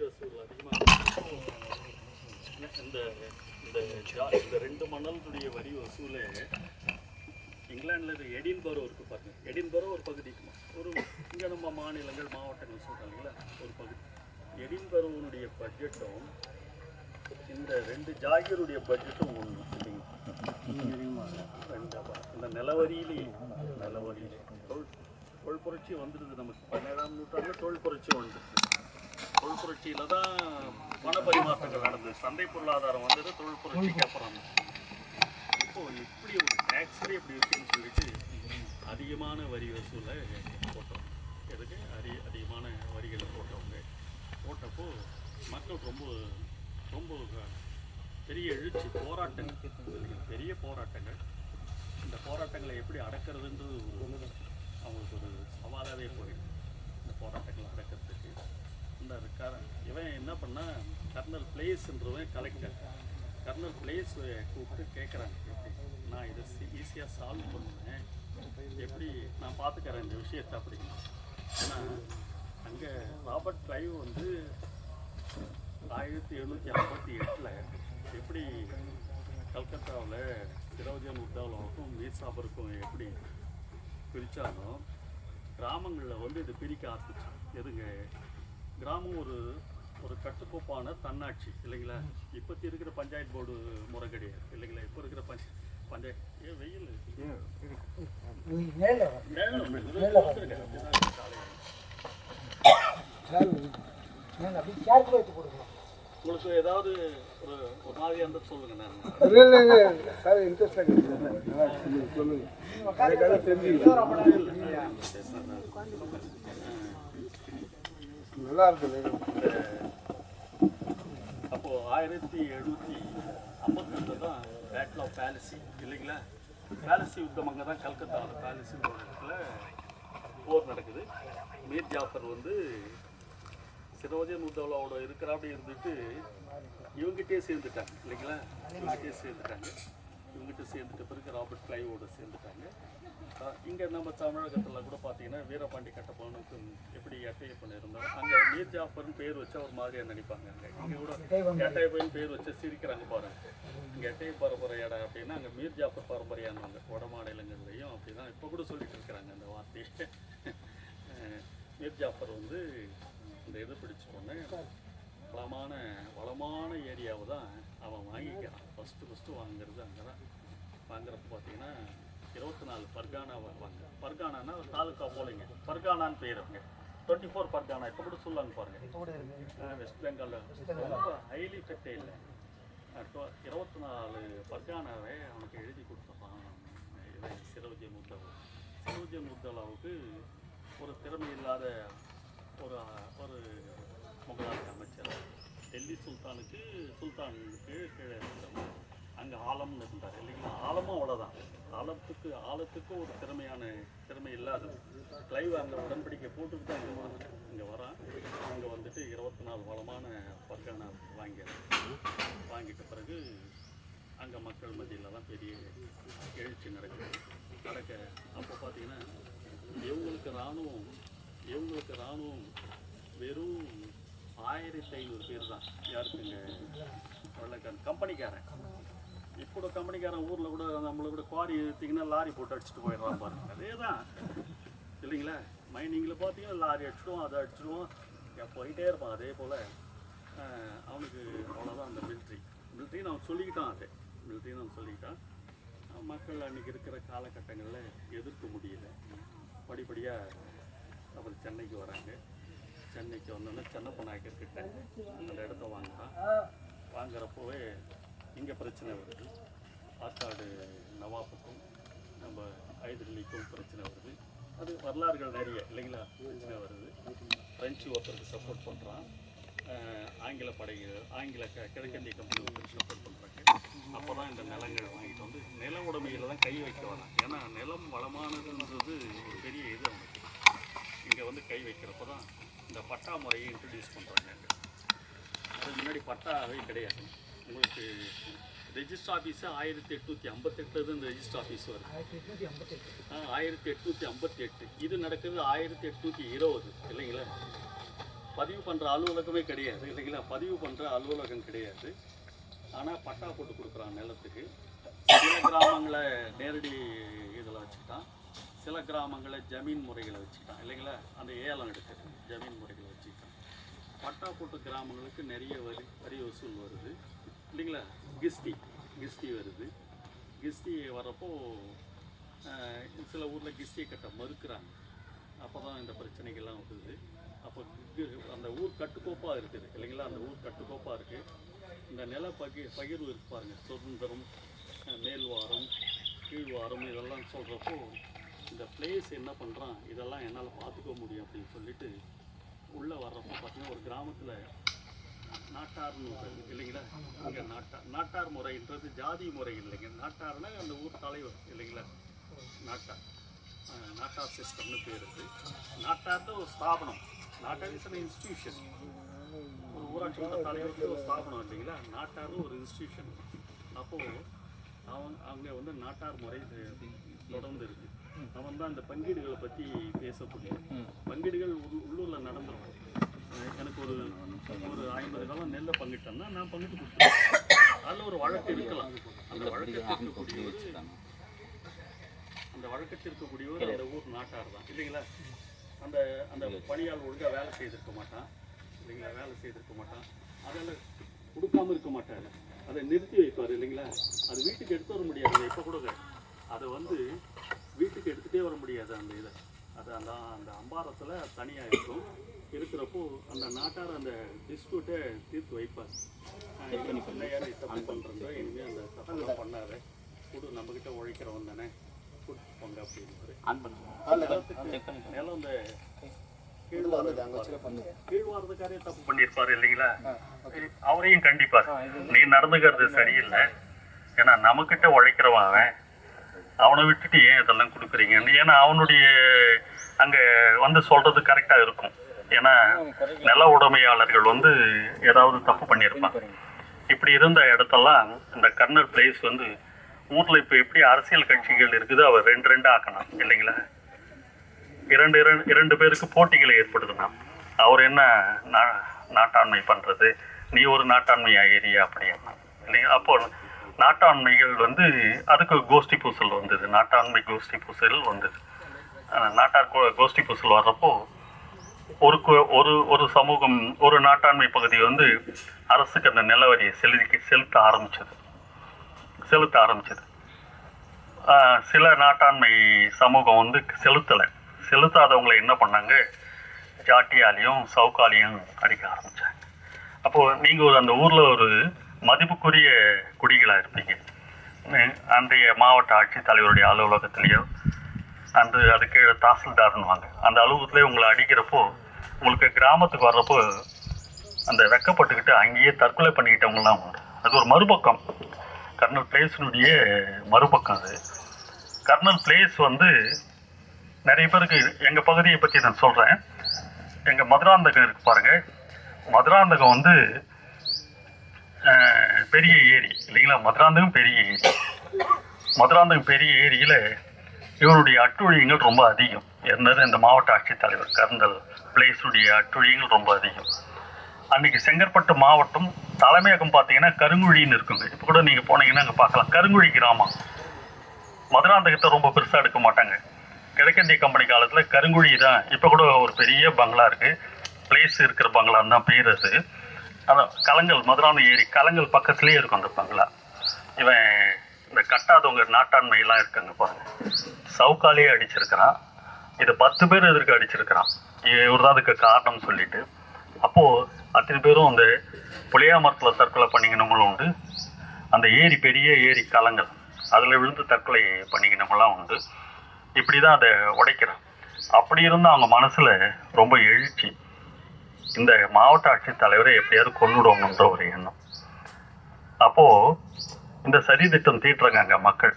வசூல் அதிகமாக இந்த இந்த ஜா- இந்த ரெண்டு மணலுடைய வரி வசூலை இங்கிலாண்டில் இது எடின்பரோ இருக்குது பாருங்க எடின்பரோ ஒரு பகுதி ஒரு இங்கே நம்ம மாநிலங்கள் மாவட்டங்கள் சொல்றாங்க ஒரு பகுதி. எடின்பரோனுடைய பட்ஜெட்டும் இந்த ரெண்டு ஜாகிருடைய பட்ஜெட்டும் ஒன்று. ரெண்டு அப்ப இந்த நிலவரியிலே நிலவரியிலே தொல் தொல் புரட்சி வந்துடுது நமக்கு பதினேழாம் நூற்றாண்டில் தொல் புரட்சி வந்துடுது தொழில் புரட்சியில தான் பண பரிமாற்றங்கள் நடந்தது. சந்தை பொருளாதாரம் வந்தது தொழில் புரட்சிக்கு அப்புறம். இப்போ இப்படி ஒரு டேக்ஸே இப்படி இருக்குன்னு சொல்லிட்டு அதிகமான வரி வசூலை போட்டோம். எதுக்கு? அதி அதிகமான வரிகளை போட்டவங்க போட்டப்போ மக்கள் ரொம்ப ரொம்ப பெரிய எழுச்சி போராட்டங்கள். பெரிய போராட்டங்கள். இந்த போராட்டங்களை எப்படி அடக்கிறதுன்றது அவங்களுக்கு ஒரு சவாலாகவே போயிடுது. இந்த போராட்டங்களை அடக்கிறதுக்கு. இந்த கர இவன் என்ன பண்ணா கர்னல் பிளேஸ்ன்றவன் கலெக்டர். கர்னல் பிளேஸ் கூப்பிட்டு கேட்குறாங்க நான் இதை ஈஸியாக சால்வ் பண்ணுவேன். எப்படி? நான் பார்த்துக்கிறேன் இந்த விஷயத்தை அப்படின்னா ஏன்னா அங்கே ராபர்ட் டிரைவ் வந்து ஆயிரத்தி எழுநூற்றி ஐம்பத்தி எட்டில் எப்படி கல்கத்தாவில் சிரோஜன் உத்தாலோவுக்கும் மீர்சாபருக்கும் எப்படி பிரித்தாலும் கிராமங்களில் வந்து இது பிரிக்க ஆரம்பிச்சு எதுங்க? கிராமம் ஒரு ஒரு கட்டுக்கோப்பான தன்னாட்சி இல்லைங்களா? இப்போத்தி இருக்கிற பஞ்சாயத்து போர்டு முறை கிடையாது இல்லைங்களா? இப்போ இருக்கிற பஞ்ச பஞ்சாயத்து ஏன் வெயில்? உங்களுக்கு ஏதாவது ஒரு ஒரு மாதிரியா இருந்தா சொல்லுங்க நான் இல்லை இல்லை இல்லை. சார் இன்ட்ரெஸ்டாக சொல்லுங்க. நல்லா இருக்குது அப்போ ஆயிரத்தி எழுநூத்தி ஐம்பத்தி தான் பேட்டில் ஆஃப் பேலசி இல்லைங்களா? பேலசி யுத்தம் அங்கே தான் கல்கத்தாவில் பேலசின்ற இடத்துல போர் நடக்குது. மீர் ஜாஃபர் வந்து சிரோஜன் உத்தவலாவோட இருக்கிறாப்படி இருந்துட்டு இவங்ககிட்டயே சேர்ந்துட்டாங்க இல்லைங்களா? இவங்ககிட்டயே சேர்ந்துட்டாங்க. இவங்ககிட்ட சேர்ந்துட்ட பிறகு ராபர்ட் கிளைவோட சேர்ந்துட்டாங்க. இங்கே நம்ம தமிழகத்தில் கூட பார்த்தீங்கன்னா வீரபாண்டி கட்டபொம்மனுக்கு எப்படி எட்டையப்பன் இருந்தாங்க அங்கே மீர் ஜாஃபர்னு பேர் வச்சா ஒரு மாதிரியா நினைப்பாங்க அங்கே இங்கே கூட எட்டையப்பன் பேர் வச்சு சிரிக்கிறாங்க பாருங்க. இங்கே எட்டைய பரம்பரை இடம் அப்படின்னா அங்கே மீர் ஜாஃபர் பரம்பரையானவங்க வட மாநிலங்கள்லையும் அப்படி தான் இப்போ கூட சொல்லிட்டு இருக்கிறாங்க அந்த வார்த்தையை. மீர் ஜாஃபர் வந்து இந்த இது பிடிச்ச உடனே வளமான வளமான ஏரியாவை தான் அவன் வாங்கிக்கிறான். ஃபஸ்ட்டு ஃபஸ்ட்டு வாங்குறது அங்கே தான் வாங்குறப்ப பார்த்தீங்கன்னா இருபத்தி நாலு பர்கானா வாங்க பர்கானானா ஒரு தாலுக்கா போலிங்க. பர்கானான்னு பேர் அவங்க டுவெண்ட்டி ஃபோர் பர்கானா இப்போ கூட சொல்லுவாங்க பாருங்க. வெஸ்ட் பெங்காலில் ரொம்ப ஹைலி ஃபெக்டைல் இருபத்தி நாலு பர்கானாவை அவனுக்கு எழுதி கொடுத்துருப்பான் இவன் சிரோஜி முத்தலா சிரோஜி முத்தலாவுக்கு ஒரு திறமை இல்லாத ஒரு ஒரு முகலாய அமைச்சர். டெல்லி சுல்தானுக்கு சுல்தானுக்கு கீழே அங்கே ஆலம்னு இருந்தார். இல்லைங்களா? ஆலமும் அவ்வளோதான் ஆழத்துக்கு ஆழத்துக்கு ஒரு திறமையான திறமை இல்லாதது. கிளைவ் அந்த உடன்படிக்கை போட்டுட்டு தான் இங்கே வரான். இங்கே வரான். அங்கே வந்துட்டு இருபத்தி நாலு வளமான பர்கானா வாங்கிடுறேன் வாங்கிட்ட பிறகு அங்கே மக்கள் மத்தியில் தான் பெரிய எழுச்சி நடக்குது. நடக்க அப்போ பார்த்தீங்கன்னா இவங்களுக்கு இராணுவம் இவங்களுக்கு இராணுவம் வெறும் ஆயிரத்தி ஐநூறு பேர் தான். யாருக்குங்க? வெள்ளக்காரன். கம்பெனிக்காரன். இப்போ கம்பெனிக்காரன் ஊரில் கூட நம்மளை கூட குவாரி எடுத்தீங்கன்னா லாரி போட்டு அடிச்சுட்டு போயிடுறான் பாருங்க. அதே தான் இல்லைங்களா? மைனிங்கில் பார்த்தீங்கன்னா லாரி அடிச்சிடுவோம் அதை அடிச்சிடுவோம் ஏன் போயிட்டே இருப்பான் அதே போல் அவனுக்கு அவ்வளோதான் அந்த மில்ட்ரி மிலிட்ரின்னு அவன் சொல்லிக்கிட்டான் அது. மில்ட்ரின்னு அவன் சொல்லிக்கிட்டான். மக்கள் அன்றைக்கி இருக்கிற காலகட்டங்களில் எதிர்க்க முடியல. படிப்படியாக அப்புறம் சென்னைக்கு வராங்க. சென்னைக்கு வந்தோன்னே சென்னப்ப நாயக்கர் கிட்ட அந்த இடத்த வாங்குறான் வாங்குறப்போவே இங்கே பிரச்சனை வருது? ஆற்காடு நவாப்புக்கும் நம்ம ஐதரலிக்கும் பிரச்சனை வருது. அது வரலாறுகள் நிறைய இல்லைங்களா? பிரச்சனை வருது. பிரெஞ்சு ஒருத்தருக்கு சப்போர்ட் பண்ணுறான் ஆங்கில படைகள் ஆங்கில க- கிழக்கிந்திய கம்பெனி ஒருத்தருக்கு சப்போர்ட் பண்ணுறாங்க அப்போ தான் இந்த நிலங்களை வாங்கிட்டு வந்து நில உடைமையில் தான் கை வைக்க வரான். ஏன்னா நிலம் வளமானதுன்றது ஒரு பெரிய இது அவனுக்கு. இங்கே வந்து கை வைக்கிறப்ப தான் இந்த பட்டா முறையை இன்ட்ரடியூஸ் பண்ணுறாங்க அங்கே அதுக்கு முன்னாடி பட்டாவே கிடையாது. உங்களுக்கு ரெஜிஸ்டர் ஆஃபீஸு ஆயிரத்தி எட்நூற்றி ஐம்பத்தெட்டு இந்த ரெஜிஸ்டர் ஆஃபீஸ் வருது. ஆயிரத்தி எட்நூற்றி ஐம்பத்தெட்டு. ஆ, ஆயிரத்தி எட்நூற்றி ஐம்பத்தி எட்டு இது நடக்குது ஆயிரத்தி எட்நூற்றி இருபது இல்லைங்களா? பதிவு பண்ணுற அலுவலகமே கிடையாது இல்லைங்களா? பதிவு பண்ணுற அலுவலகம் கிடையாது. ஆனால் பட்டா போட்டு கொடுக்குறான் நிலத்துக்கு. சில கிராமங்களை நேரடி இதில் வச்சுக்கிட்டான். சில கிராமங்களை ஜமீன் முறைகளை வச்சுக்கிட்டான் இல்லைங்களா? அந்த ஏலம் எடுக்கிறது ஜமீன் முறைகளை வச்சுக்கிட்டான். பட்டா போட்டு கிராமங்களுக்கு நிறைய வரி வரி வசூல் வருது. இல்லைங்களா? கிஸ்தி கிஸ்தி வருது. கிஸ்தி வரப்போ சில ஊரில் கிஸ்தியை கட்ட மறுக்கிறாங்க. அப்போ தான் இந்த பிரச்சனைகள்லாம் வருது. அப்போ அந்த ஊர் கட்டுக்கோப்பாக இருக்குது. இல்லைங்களா? அந்த ஊர் கட்டுக்கோப்பாக இருக்குது இந்த நில பகி பகிர்வு இருக்கு பாருங்கள் சுதந்திரம் மேல்வாரம் கீழ்வாரம் இதெல்லாம் சொல்கிறப்போ இந்த பிளேஸ் என்ன பண்ணுறான் இதெல்லாம் என்னால் பார்த்துக்க முடியும் அப்படின்னு சொல்லிட்டு உள்ளே வர்றப்போ பார்த்திங்கன்னா ஒரு கிராமத்தில் நாட்டார்னு இல்லைங்களா? இங்கே நாட்டார் நாட்டார் முறைன்றது ஜாதி முறை இல்லைங்க. நாட்டார்னா அந்த ஊர் தலைவர் இல்லைங்களா? நாட்டார். நாட்டார் சிஸ்டம்னு பேர் இருக்கு. நாட்டார்னு ஒரு ஸ்தாபனம். நாட்டார் இஸ் அன் இன்ஸ்டிடியூஷன் ஒரு ஊராட்சி மன்ற தலைவருக்கு ஒரு ஸ்தாபனம் இல்லைங்களா? நாட்டார்னு ஒரு இன்ஸ்டிடியூஷன் அப்போது அவன் அங்கே வந்து நாட்டார் முறை தொடர்ந்து இருக்கு அவன் தான் அந்த பங்கீடுகளை பற்றி பேசக்கூடிய. பங்கீடுகள் உள்ளூரில் நடந்துடும் எனக்கு ஒரு ஒரு ஐம்பது காலம் நெல்லை பங்கிட்டேன்னா நான் பங்கிட்டு கொடுத்தேன் அதில் ஒரு வழக்கு இருக்கலாம். அந்த வழக்கத்தில் அந்த வழக்கத்தில் இருக்கக்கூடியவர் அந்த ஊர் நாட்டார் தான். இல்லைங்களா? அந்த அந்த பணியாள் ஒழுங்காக வேலை செய்திருக்க மாட்டான். இல்லைங்களா? வேலை செய்திருக்க மாட்டான். அதெல்லாம் கொடுக்காம இருக்க மாட்டார். அதை நிறுத்தி வைப்பார் இல்லைங்களா? அது வீட்டுக்கு எடுத்து வர முடியாது. எப்போ கூட அதை வந்து வீட்டுக்கு எடுத்துகிட்டே வர முடியாது அந்த இதை. அது அந்த அந்த அம்பாரத்தில் தனியாக இருக்கும். இருக்கிறப்போ அந்த நாட்டார் அந்த டிஸ்பியூட்டை தீர்த்து வைப்பார். யாரும் தப்பு பண்ணுறதோ இனிமேல் அந்த தப்பெல்லாம் பண்ணாத கொடு நம்மக்கிட்ட உழைக்கிறவன் தானே. கொடுத்து போங்க அப்படின்னு நிலம் அந்த கீழ்வாரத்துக்காரே தப்பு பண்ணியிருப்பாரு இல்லைங்களா? அவரையும் கண்டிப்பார் நீ நடந்துக்கிறது சரியில்லை. ஏன்னா நம்மக்கிட்ட உழைக்கிறவன் அவன். அவனை விட்டுட்டு ஏன் இதெல்லாம் கொடுக்குறீங்கன்னு? ஏன்னா அவனுடைய அங்கே வந்து சொல்றது கரெக்டாக இருக்கும் ஏன்னா நில உடைமையாளர்கள் வந்து ஏதாவது தப்பு பண்ணியிருப்பாங்க. இப்படி இருந்த இடத்தெல்லாம் இந்த கர்னல் பிளேஸ் வந்து ஊரில் இப்போ எப்படி அரசியல் கட்சிகள் இருக்குது அவர் ரெண்டு ரெண்டு ஆக்கணும் இல்லைங்களா? இரண்டு இரண்டு இரண்டு பேருக்கு போட்டிகளை ஏற்படுத்தணும். அவர் என்ன நா- நாட்டாண்மை பண்ணுறது நீ ஒரு நாட்டாண்மை ஏரியா அப்படின்னா இல்லைங்களா அப்போ நாட்டாண்மைகள் வந்து அதுக்கு கோஷ்டி பூசல் வந்தது. நாட்டாண்மை கோஷ்டி பூசல் வந்தது. நாட்டார் கோஷ்டி பூசல் வர்றப்போ ஒரு ஒரு ஒரு சமூகம் ஒரு நாட்டாண்மை பகுதி வந்து அரசுக்கு அந்த நிலவரியை செலுத்தி செலுத்த ஆரம்பிச்சது. செலுத்த ஆரம்பிச்சது. சில நாட்டாண்மை சமூகம் வந்து செலுத்தலை. செலுத்தாதவங்களை என்ன பண்ணாங்க? ஜாட்டியாலையும் சவுக்காலையும் அடிக்க ஆரம்பித்தாங்க அப்போது நீங்கள் ஒரு அந்த ஊரில் ஒரு மதிப்புக்குரிய குடிகளாக இருப்பீங்க. அன்றைய மாவட்ட ஆட்சித்தலைவருடைய அலுவலகத்திலேயோ அந்த அதுக்கு தாசில்தார்னுவாங்க அந்த அலுவலகத்திலே உங்களை அடிக்கிறப்போ உங்களுக்கு கிராமத்துக்கு வர்றப்போ அந்த வெக்கப்பட்டுக்கிட்டு அங்கேயே தற்கொலை பண்ணிக்கிட்டவங்கலாம் உண்டு. அது ஒரு மறுபக்கம். கர்னல் பிளேஸினுடைய மறுபக்கம் அது. கர்னல் பிளேஸ் வந்து நிறைய பேருக்கு எங்கள் பகுதியை பற்றி நான் சொல்கிறேன் எங்கள் மதுராந்தகம் இருக்கு பாருங்கள் மதுராந்தகம் வந்து பெரிய ஏரி. இல்லைங்களா? மதுராந்தகம் பெரிய ஏரி. மதுராந்தகம் பெரிய ஏரியில் இவருடைய அட்டுழியங்கள் ரொம்ப அதிகம். இருந்தது இந்த மாவட்ட ஆட்சித்தலைவர் கர்னல் பிளேஸுடைய அட்டுழியங்கள் ரொம்ப அதிகம். அன்றைக்கி செங்கற்பட்டு மாவட்டம் தலைமையகம் பார்த்தீங்கன்னா கருங்குழின்னு இருக்குங்க. இப்போ கூட நீங்கள் போனீங்கன்னா அங்கே பார்க்கலாம். கருங்குழி கிராமம். மதுராந்தகத்தை ரொம்ப பெருசாக எடுக்க மாட்டாங்க. கிழக்கிந்திய கம்பெனி காலத்தில் கருங்குழி தான். இப்போ கூட ஒரு பெரிய பங்களா இருக்குது பிளேஸ் இருக்கிற பங்களான்னு தான் பேர் அது. அதான் கலங்கல் மதுராந்த ஏரி கலங்கல் பக்கத்துலேயே இருக்கும் அந்த பங்களா. இவன் இந்த கட்டாதவங்க நாட்டாண்மையெல்லாம் இருக்காங்க பாருங்கள் சவுக்காலேயே அடிச்சிருக்கிறான். இதை பத்து பேர் எதிர்க்க அடிச்சிருக்கிறான். இவர் தான் அதுக்கு காரணம் சொல்லிட்டு. அப்போது அத்தனை பேரும் அந்த புளியா மரத்தில் தற்கொலை பண்ணிக்கினவங்களும் உண்டு. அந்த ஏரி பெரிய ஏரி கலங்கள். அதில் விழுந்து தற்கொலை பண்ணிக்கினவங்களாம் உண்டு. இப்படி தான் அதை உடைக்கிறான். அப்படி இருந்து அவங்க மனசில் ரொம்ப எழுச்சி. இந்த மாவட்ட ஆட்சித்தலைவரை எப்படியாவது கொண்டுடுவாங்கன்ற ஒரு எண்ணம். அப்போது இந்த சதி திட்டம் தீட்டுறாங்க அங்கே மக்கள்.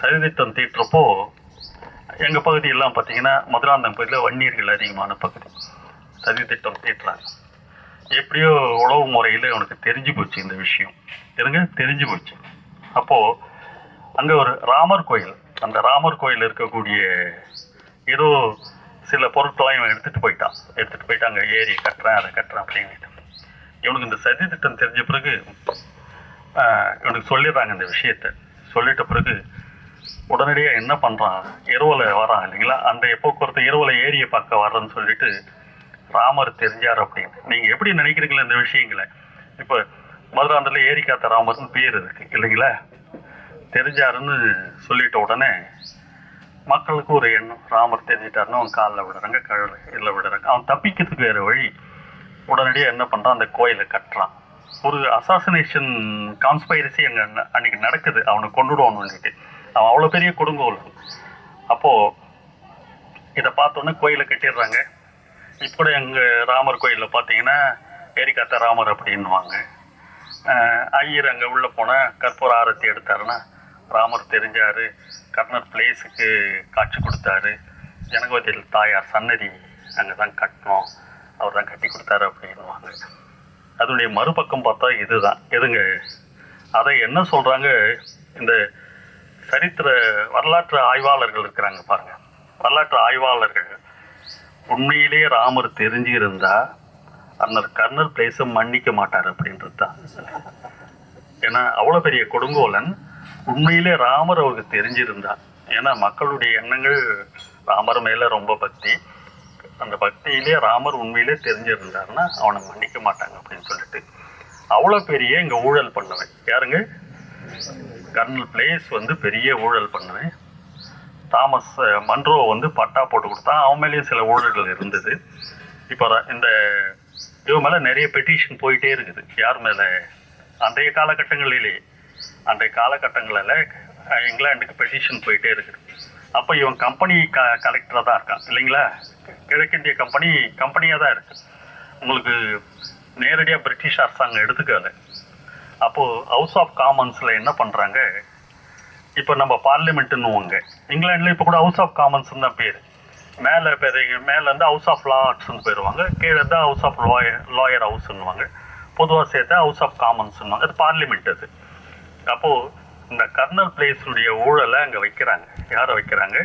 சதி தீட்டுறப்போ எங்கள் பகுதியெல்லாம் பார்த்தீங்கன்னா மதுராந்தகம் பகுதியில் வன்னியர்கள் அதிகமான பகுதி. சதித்திட்டம் தீட்டுறாங்க. எப்படியோ உழவு முறையில் உனக்கு தெரிஞ்சு போச்சு இந்த விஷயம். இருங்க தெரிஞ்சு போச்சு. அப்போது அங்கே ஒரு ராமர் கோயில் அந்த ராமர் கோயில் இருக்கக்கூடிய ஏதோ சில பொருட்களாக இவன் எடுத்துட்டு போயிட்டான். எடுத்துட்டு போயிட்டு அங்கே ஏரி கட்டுறேன் அதை கட்டுறேன் அப்படின்னு இவனுக்கு இந்த சதி திட்டம் தெரிஞ்ச பிறகு இவனுக்கு சொல்லிடுறாங்க இந்த விஷயத்த. சொல்லிட்ட பிறகு உடனடியாக என்ன பண்ணுறான் இரவில் வரான் இல்லைங்களா? அந்த போக்குவரத்து இரவில் ஏரியை பார்க்க வர்றேன்னு சொல்லிட்டு ராமர் தெரிஞ்சார் அப்படின்னு. நீங்கள் எப்படி நினைக்கிறீங்களா இந்த விஷயங்களை? இப்போ மதுராந்தில் ஏரி காத்த ராமர்னு பேர் இருக்கு இல்லைங்களா? தெரிஞ்சாருன்னு சொல்லிட்ட உடனே மக்களுக்கு ஒரு எண்ணம். ராமர் தெரிஞ்சிட்டாருன்னு அவன் காலில் விடுறாங்க கழுல இதில் விடுறாங்க. அவன் தப்பிக்கிறதுக்கு வேறு வழி. உடனடியாக என்ன பண்ணுறான் அந்த கோயிலை கட்டுறான். ஒரு அசாசினேஷன் கான்ஸ்பைரசி அங்கே அன்னைக்கு நடக்குது. அவனை கொண்டுடுவான்னு அவன் அவ்வளோ பெரிய கொடுங்கோல் அப்போது இதை பார்த்தோன்னே கோயிலை கட்டிடுறாங்க. இப்போ எங்கள் ராமர் கோயிலில் பார்த்தீங்கன்னா ஏரிக்காத்த ராமர் அப்படின்னுவாங்க. ஐயர் அங்கே உள்ளே போனால் கற்பூர ஆரத்தி எடுத்தாருன்னா ராமர் தெரிஞ்சார். கர்ணர் பிளேஸுக்கு காட்சி கொடுத்தாரு. ஜனகவதியில் தாயார் சன்னதி அங்கே தான் கட்டினோம் அவர் தான் கட்டி கொடுத்தாரு அப்படின்னுவாங்க. அதனுடைய மறுபக்கம் பார்த்தா இதுதான். எதுங்க? அதை என்ன சொல்கிறாங்க இந்த சரித்திர வரலாற்று ஆய்வாளர்கள் இருக்கிறாங்க பாருங்க. வரலாற்று ஆய்வாளர்கள். உண்மையிலேயே ராமர் தெரிஞ்சிருந்தா அந்த கர்னல் பிளேஸை மன்னிக்க மாட்டார் அப்படின்றது தான். ஏன்னா அவ்வளோ பெரிய கொடுங்கோலன் உண்மையிலே ராமர் அவருக்கு தெரிஞ்சிருந்தா. ஏன்னா மக்களுடைய எண்ணங்கள் ராமர் மேலே ரொம்ப பக்தி. அந்த பக்தியிலே ராமர் உண்மையிலே தெரிஞ்சிருந்தாருன்னா அவனை மன்னிக்க மாட்டாங்க அப்படின்னு சொல்லிட்டு. அவ்வளோ பெரிய இங்கே ஊழல் பண்ணுவேன். யாருங்க? கர்னல் பிளேஸ் வந்து பெரிய ஊழல் பண்ணுவேன் தாமஸ் மன்ரோ வந்து பட்டா போட்டு கொடுத்தான் அவன் மேலேயும் சில ஊழல்கள் இருந்தது. இப்போ இந்த இவன் மேலே நிறைய பெட்டிஷன் போயிட்டே இருக்குது. யார் மேலே? அன்றைய காலகட்டங்களிலே. அன்றைய காலகட்டங்களில் இங்கிலாந்துக்கு பெட்டிஷன் போயிட்டே இருக்குது. அப்போ இவன் கம்பெனி க கலெக்டராக தான் இருக்கான் இல்லைங்களா? கிழக்கிந்திய கம்பெனி கம்பெனியாக தான் இருக்குது உங்களுக்கு நேரடியாக பிரிட்டிஷ் அரசாங்கம் எடுத்துக்கல அப்போது ஹவுஸ் ஆஃப் காமன்ஸில் என்ன பண்ணுறாங்க இப்போ நம்ம பார்லிமெண்ட்டுன்னுவோங்க இங்கிலாண்டில் இப்போ கூட ஹவுஸ் ஆஃப் காமன்ஸ்னு தான் பேர். மேலே பேர் மேலேருந்து ஹவுஸ் ஆஃப் லார்ட்ஸ்னு போயிடுவாங்க கீழே தான் ஹவுஸ் ஆஃப் லாயர் லாயர் ஹவுஸ்ன்னுவாங்க பொதுவாக சேர்த்து ஹவுஸ் ஆஃப் காமன்ஸ்னுவாங்க அது பார்லிமெண்ட் அது. அப்போது இந்த கர்னல் பிளேஸுடைய ஊழலை அங்கே வைக்கிறாங்க. யாரை வைக்கிறாங்க?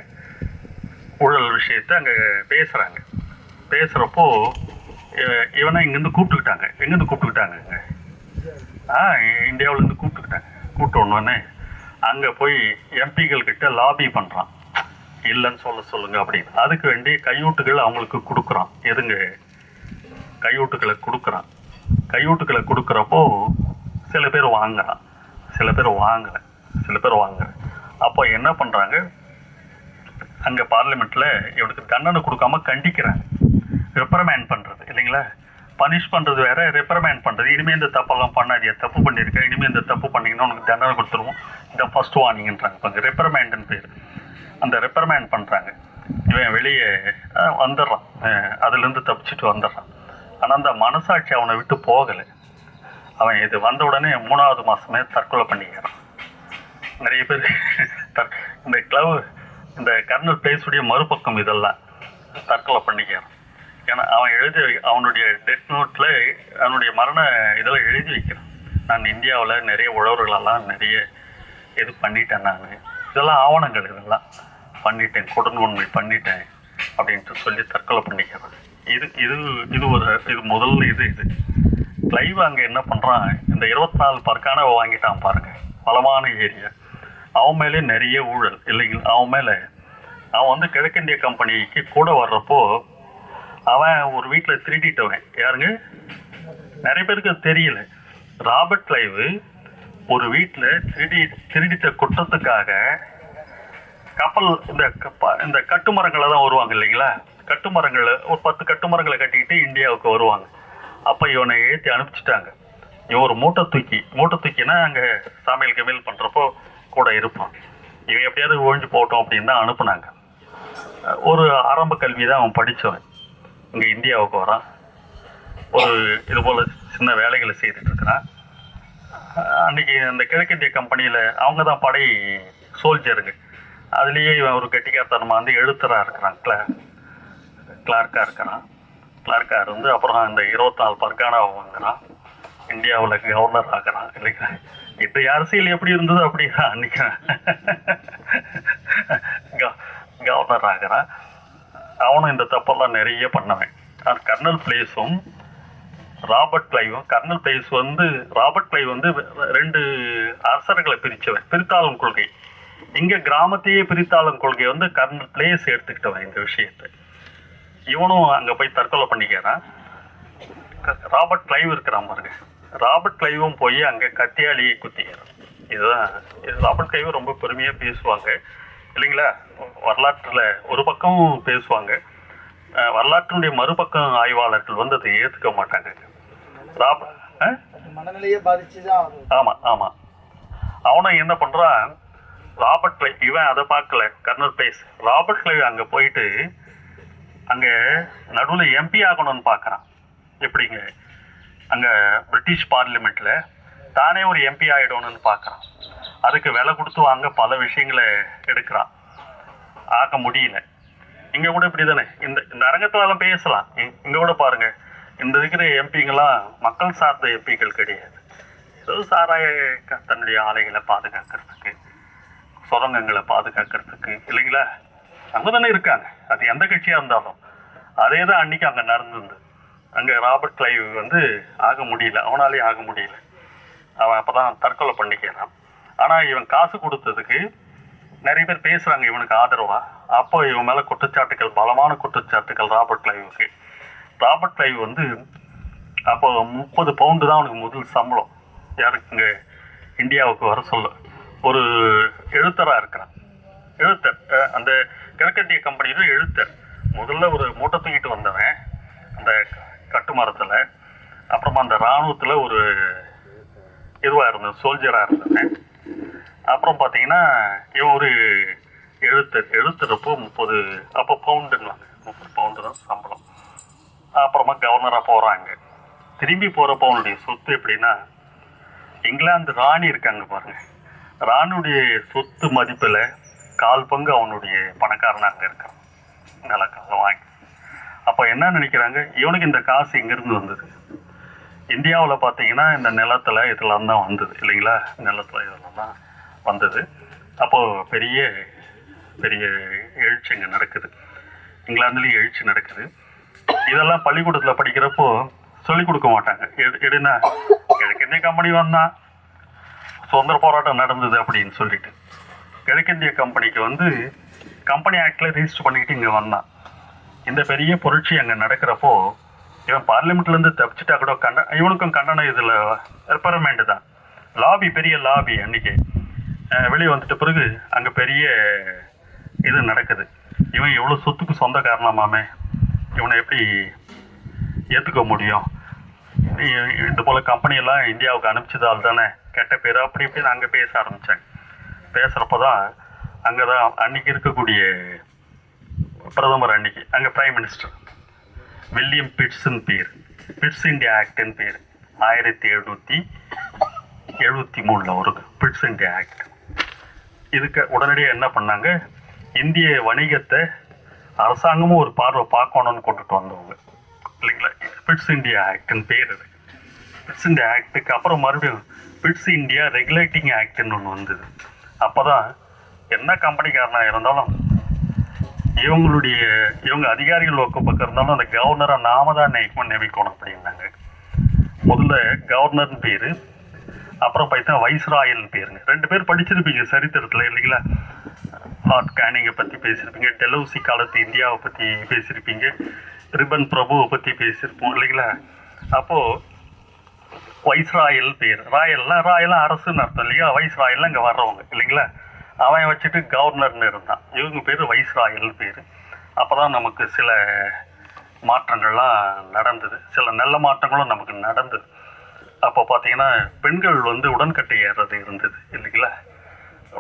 ஊழல் விஷயத்தை அங்கே பேசுகிறாங்க பேசுகிறப்போ இவனை இங்கேருந்து கூப்பிட்டுக்கிட்டாங்க. எங்கேருந்து கூப்பிட்டுக்கிட்டாங்க இங்கே ஆ இந்தியாவிலேருந்து கூப்பிட்டுக்கிட்டேன். கூப்பிட்டு உடனே அங்கே போய் எம்பிகள் கிட்ட லாபி பண்ணுறான் இல்லைன்னு சொல்ல சொல்லுங்க அப்படின்னு. அதுக்கு வேண்டி கையூட்டுகள் அவங்களுக்கு கொடுக்குறான். எதுங்க? கையூட்டுகளை கொடுக்குறான். கையூட்டுகளை கொடுக்குறப்போ சில பேர் வாங்குறான். சில பேர் வாங்குறேன் சில பேர் வாங்குறேன் அப்போ என்ன பண்ணுறாங்க அங்கே பார்லிமெண்ட்டில் இவனுக்கு தண்டனை கொடுக்காம கண்டிக்கிறாங்க. ரெப்ரமேண்ட் பண்ணுறது இல்லைங்களா? பனிஷ் பண்ணுறது வேற ரெப்ரமேண்ட் பண்ணுறது இனிமேல் இந்த தப்பெல்லாம் பண்ணாதியா தப்பு பண்ணியிருக்க இனிமேல் இந்த தப்பு பண்ணீங்கன்னா உனக்கு தண்டனை கொடுத்துருவோம். இந்த ஃபர்ஸ்ட் வார்னிங்ன்றாங்க இப்போ ரெப்ரமேண்டுன்னு பேர். அந்த ரெப்ரமேண்ட் பண்ணுறாங்க இவன் வெளியே வந்துடுறான். அதுலேருந்து தப்பிச்சுட்டு வந்துடுறான். ஆனால் அந்த மனசாட்சி அவனை விட்டு போகலை. அவன் இது வந்த உடனே மூணாவது மாதமே தற்கொலை பண்ணிக்கிறான். நிறைய பேர் தற்- இந்த கிளவு இந்த கர்னல் பிளேஸுடைய மறுபக்கம் இதெல்லாம் தற்கொலை பண்ணிக்கிறான். ஏன்னா அவன் எழுதி அவனுடைய டெத் நோட்டில் அவனுடைய மரண இதில் எழுதி வைக்கிறான் நான் இந்தியாவில் நிறைய உழவர்களெல்லாம் நிறைய இது பண்ணிட்டேன் நான். இதெல்லாம் ஆவணங்கள் இதெல்லாம். பண்ணிட்டேன் கொடுங்கொன்மை பண்ணிட்டேன் அப்படின்ட்டு சொல்லி தற்கொலை பண்ணிக்கிறது. இது இது இது ஒரு இது முதல் இது இது. கிளைவ் அங்கே என்ன பண்ணுறான் இந்த இருபத்தி நாலு பர்க்கான வாங்கிட்டான் பாருங்க. பலமான ஏரியா. அவன் மேலே நிறைய ஊழல். இல்லைங்களா அவன் மேலே. அவன் வந்து கிழக்கிந்திய கம்பெனிக்கு கூட வர்றப்போ அவன் ஒரு வீட்டில் திருடிட்டவன் யாருங்க? நிறைய பேருக்கு தெரியல. ராபர்ட் கிளைவ் ஒரு வீட்டில் திருடி திருடித்த குற்றத்துக்காக கப்பல் இந்த கப்ப- இந்த கட்டுமரங்களை தான் வருவாங்க இல்லைங்களா? கட்டுமரங்களை ஒரு பத்து கட்டுமரங்களை கட்டிக்கிட்டு இந்தியாவுக்கு வருவாங்க. அப்போ இவனை ஏற்றி அனுப்பிச்சிட்டாங்க. இவன் ஒரு மூட்டை தூக்கி மூட்டை தூக்கினா அங்கே சமையல் கமையல் பண்ணுறப்போ கூட இருப்பான். இவன் எப்படியாவது ஒழிஞ்சு போட்டோம் அப்படின்னு தான் அனுப்புனாங்க. ஒரு ஆரம்ப கல்வி தான் அவன் படித்தவன் இங்கே இந்தியாவுக்கு வரான். ஒரு இது போல் சின்ன வேலைகளை செய்துட்டு அன்றைக்கி அந்த கிழக்கிந்திய கம்பெனியில் அவங்க தான் படை சோல்ஜருங்க அதுலேயே இவன் ஒரு கெட்டிக்காரத்தனமாக வந்து எழுத்தராக இருக்கிறான் கிளா கிளார்க்காக இருக்கிறான். கிளார்க்காக இருந்து அப்புறம் இந்த இருபத்தாலு பர்கானா வாங்குறான். இந்தியாவில் கவர்னர் ஆகிறான் இல்லைங்களா? இப்போ அரசியல் எப்படி இருந்தது அப்படிதான் அன்னைக்கு. கவர்னர் ஆகிறான் அவனும் இந்த தப்பெல்லாம் நிறைய பண்ணுவேன். அது கர்னல் பிளேஸும் ராபர்ட் கிளைவும் கர்னல் பிளேஸ் வந்து ராபர்ட் கிளைவ் வந்து ரெண்டு அரசர்களை பிரிச்சவன் பிரித்தாளும் கொள்கை. இங்கே கிராமத்தையே பிரித்தாளும் கொள்கை வந்து கர்னல் பிளேஸ் எடுத்துக்கிட்டவன் இந்த விஷயத்தை. இவனும் அங்கே போய் தற்கொலை பண்ணிக்கிறான். ராபர்ட் கிளைவ் இருக்கிறான் பாருங்க. ராபர்ட் கிளைவும் போய் அங்கே கத்தியாலியை குத்திக்கிறான். இதுதான் இது ராபர்ட் கிளைவும் ரொம்ப பெருமையாக பேசுவாங்க. இல்லைங்களா? வரலாற்றுல ஒரு பக்கம் பேசுவாங்க. வரலாற்றினுடைய மறுபக்கம் ஆய்வாளர்கள் வந்து அதை ஏத்துக்க மாட்டாங்க? மனநிலையை பாதிச்சு தான் அது ஆமா ஆமா. அவனும் என்ன பண்றான்? ராபர்ட் கிளைவ் இவன் அதை பார்க்கல. கர்னல் பிளேஸ் ராபர்ட் கிளைவ் அங்க போயிட்டு அங்க நடுவுல எம்பி ஆகணும்னு பார்க்கறான். எப்படிங்க? அங்க பிரிட்டிஷ் பார்லிமெண்ட்ல தானே ஒரு எம்பி ஆயிடணும்னு பார்க்கறான். அதுக்கு விலை கொடுத்து வாங்க பல விஷயங்களை எடுக்கிறான். ஆக்க முடியல. இங்கே கூட இப்படிதானே. இந்த இந்த அரங்கத்துல எல்லாம் பேசலாம் இங்கே கூட பாருங்கள் இந்த இருக்கிற எம்பிங்கெல்லாம் மக்கள் சார்ந்த எம்பிக்கள் கிடையாது. ஏதோ சாராய தன்னுடைய ஆலைகளை பாதுகாக்கிறதுக்கு சுரங்கங்களை பாதுகாக்கிறதுக்கு இல்லைங்களா? அங்கே தானே இருக்காங்க. அது எந்த கட்சியாக இருந்தாலும். அதே தான் அன்றைக்கி அங்கே நடந்துருந்து அங்கே ராபர்ட் கிளைவ் வந்து ஆக முடியல. அவனாலே ஆக முடியல. அவன் அப்போ தான் தற்கொலை பண்ணிக்கிறான். ஆனால் இவன் காசு கொடுத்ததுக்கு நிறைய பேர் பேசுகிறாங்க இவனுக்கு ஆதரவாக அப்போ இவன் மேலே குற்றச்சாட்டுகள் பலமான குற்றச்சாட்டுகள் ராபர்ட் கிளைவுக்கு. ராபர்ட் கிளைவ் வந்து அப்போ முப்பது பவுண்டு தான் அவனுக்கு முதல் சம்பளம். யாருக்குங்க? இந்தியாவுக்கு வர சொல்ல. ஒரு எழுத்தராக இருக்கிறான். எழுத்தர். அந்த கிழக்கத்திய கம்பெனியில் எழுத்தர். முதல்ல ஒரு மூட்டை தூக்கிட்டு வந்தவன் அந்த கட்டுமரத்தில் அப்புறமா அந்த இராணுவத்தில் ஒரு இதுவாக இருந்தேன் சோல்ஜராக இருந்தேன் அப்புறம் பார்த்தீங்கன்னா இவன் ஒரு எழுத்து எழுத்துறப்போ முப்பது அப்போ பவுண்டுங்களாங்க முப்பது பவுண்டு தான் சம்பளம். அப்புறமா கவர்னராக போகிறாங்க திரும்பி போகிறப்ப அவனுடைய சொத்து எப்படின்னா இங்கிலாந்து ராணி இருக்காங்க பாருங்க. ராணியுடைய சொத்து மதிப்பில் கால் பங்கு அவனுடைய பணக்காரனாக அங்கே இருக்கான். காலம் வாங்கி. அப்போ என்ன நினைக்கிறாங்க? இவனுக்கு இந்த காசு எங்கேருந்து வந்தது? இந்தியாவில் பார்த்தீங்கன்னா இந்த நிலத்தில் இதெல்லாம் தான் வந்தது இல்லைங்களா? நிலத்தில் இதெல்லாம் தான் வந்தது. அப்போது பெரிய பெரிய எழுச்சி இங்கே நடக்குது. இங்கிலாந்துலேயும் எழுச்சி நடக்குது. இதெல்லாம் பள்ளிக்கூடத்தில் படிக்கிறப்போ சொல்லிக் கொடுக்க மாட்டாங்க. எடு எடுனா கிழக்கிந்திய கம்பெனி வந்தான் சுதந்திர போராட்டம் நடந்தது அப்படின்னு சொல்லிட்டு. கிழக்கிந்திய கம்பெனிக்கு வந்து கம்பெனி ஆக்டில் ரிஜிஸ்டர் பண்ணிக்கிட்டு இங்கே வந்தான். இந்த பெரிய புரட்சி அங்கே நடக்கிறப்போ இவன் பார்லிமெண்ட்லேருந்து தப்பிச்சிட்டா கூட கண்ட இவனுக்கும் கண்டனம் இதில் ரெப்பரமெண்ட் தான். லாபி பெரிய லாபி அன்னைக்கு. வெளியே வந்துட்ட பிறகு அங்கே பெரிய இது நடக்குது. இவன் எவ்வளோ சொத்துக்கு சொந்த காரணமாமே. இவனை எப்படி ஏற்றுக்க முடியும்? இது போல் கம்பெனியெல்லாம் இந்தியாவுக்கு அனுப்பிச்சதால் தானே கெட்ட பேர்? அப்படி இப்படின்னு அங்கே பேச ஆரம்பித்தாங்க பேசுகிறப்ப தான் அங்கே தான் அன்னைக்கு இருக்கக்கூடிய பிரதமர் அன்னைக்கு அங்கே பிரைம் மினிஸ்டர் வில்லியம் பிட்ஸ்ன்னு பேர். பிட்ஸ் இந்தியா ஆக்டுன்னு பேர். ஆயிரத்தி எழுநூற்றி எழுபத்தி மூணில் ஒரு பிட்ஸ் இண்டியா ஆக்ட். இதுக்கு உடனடியாக என்ன பண்ணாங்க? இந்திய வணிகத்தை அரசாங்கமும் ஒரு பார்வை பார்க்கணும்னு கொண்டுட்டு வந்தவங்க. இல்லைங்களா? பிட்ஸ் இந்தியா ஆக்ட்னு பேர் அது. பிட்ஸ் இந்தியா ஆக்டுக்கு அப்புறம் மறுபடியும் பிட்ஸ் இந்தியா ரெகுலேட்டிங் ஆக்ட்னு ஒன்று வந்தது. அப்போ தான் என்ன கம்பெனிக்காரனாக இருந்தாலும் இவங்களுடைய இவங்க அதிகாரிகள் பக்கம் பக்கம் இருந்தாலும் அந்த கவர்னரை நாம தான் நியமனம் நியமிக்கணும் அப்படின்னாங்க முதல்ல கவர்னர்னு பேர் அப்புறம் பார்த்தா வைஸ்ராயல்னு பேருங்க. ரெண்டு பேர் படிச்சிருப்பீங்க சரித்திரத்தில் இல்லைங்களா? ஹார்ட் கேனிங்கை பற்றி பேசியிருப்பீங்க டெலவுசி காலத்து இந்தியாவை பற்றி பேசியிருப்பீங்க ரிபன் பிரபுவை பற்றி பேசியிருப்போம் இல்லைங்களா? அப்போது வைஸ்ராயல் பேர். ராயல்லாம் ராயலாம் அரசுன்னு அர்த்தம் இல்லையா? வைஸ்ராயல்னா இங்கே வர்றவங்க இல்லைங்களா? அவன் வச்சுட்டு கவர்னர்னு இருந்தான். இவங்க பேர் வைஸ்ராயல் பேர். அப்போ தான் நமக்கு சில மாற்றங்கள்லாம் நடந்தது. சில நல்ல மாற்றங்களும் நமக்கு நடந்தது. அப்போ பார்த்தீங்கன்னா பெண்கள் வந்து உடன்கட்டை ஏறுறது இருந்தது இல்லைங்களா?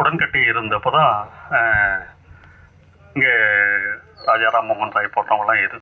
உடன்கட்டை இருந்தப்போ தான் இங்கே ராஜாராம் மோகன் ராய் போட்டவங்களாம் எது